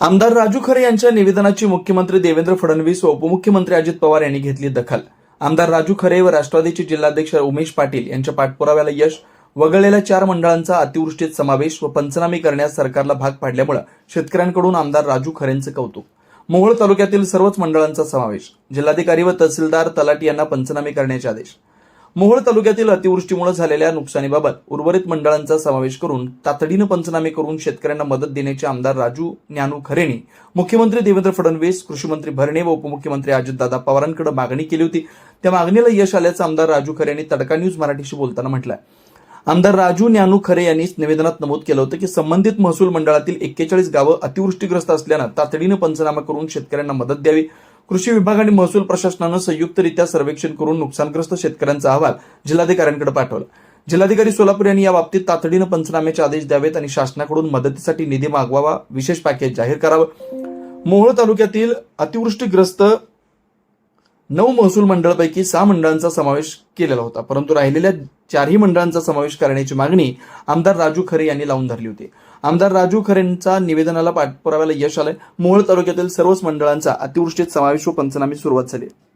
आमदार राजू खरे यांच्या निवेदनाची मुख्यमंत्री देवेंद्र फडणवीस व उपमुख्यमंत्री अजित पवार यांनी घेतली दखल. आमदार राजू खरे व राष्ट्रवादीचे जिल्हाध्यक्ष उमेश पाटील यांच्या पाठपुराव्याला यश वगळलेल्या चार मंडळांचा अतिवृष्टीत समावेश व पंचनामे करण्यास सरकारला भाग पाडल्यामुळे शेतकऱ्यांकडून आमदार राजू खरेंचं कौतुक. मोहोळ तालुक्यातील सर्वच मंडळांचा समावेश जिल्हाधिकारी व तहसीलदार तलाटी यांना पंचनामे करण्याचे आदेश. मोहोळ तालुक्यातील अतिवृष्टीमुळे झालेल्या नुकसानीबाबत उर्वरित मंडळांचा समावेश करून तातडीनं पंचनामे करून शेतकऱ्यांना मदत देण्याचे आमदार राजू ज्ञानू खरेने मुख्यमंत्री देवेंद्र फडणवीस कृषीमंत्री भरणे व उपमुख्यमंत्री अजितदादा पवारांकडे मागणी केली होती. त्या मागणीला यश आल्याचं आमदार राजू खरे यांनी तडका न्यूज मराठीशी बोलताना म्हटलंय. आमदार राजू ज्ञानू खरे यांनी निवेदनात नमूद केलं होतं की संबंधित महसूल मंडळातील एक्केचाळीस गावं अतिवृष्टीग्रस्त असल्यानं तातडीनं पंचनामा करून शेतकऱ्यांना मदत द्यावी. कृषी विभाग आणि महसूल प्रशासनानं संयुक्तरित्या सर्वेक्षण करून नुकसानग्रस्त शेतकऱ्यांचा अहवाल जिल्हाधिकाऱ्यांकडे पाठवला. जिल्हाधिकारी सोलापूर यांनी या बाबतीत तातडीनं पंचनाम्याचे आदेश द्यावेत आणि शासनाकडून मदतीसाठी निधी मागवावा विशेष पॅकेज जाहीर करावं. मोहोळ तालुक्यातील अतिवृष्टीग्रस्त नऊ महसूल मंडळापैकी सहा मंडळांचा समावेश केलेला होता. परंतु राहिलेल्या चारही मंडळांचा समावेश करण्याची मागणी आमदार राजू खरे यांनी लावून धरली होती. आमदार राजू खरेंचा निवेदनाला पाठपुराव्याला यश आलंय. मोहोळ तालुक्यातील सर्वच मंडळांचा अतिवृष्टीत समावेश व पंचनामे सुरुवात झाली.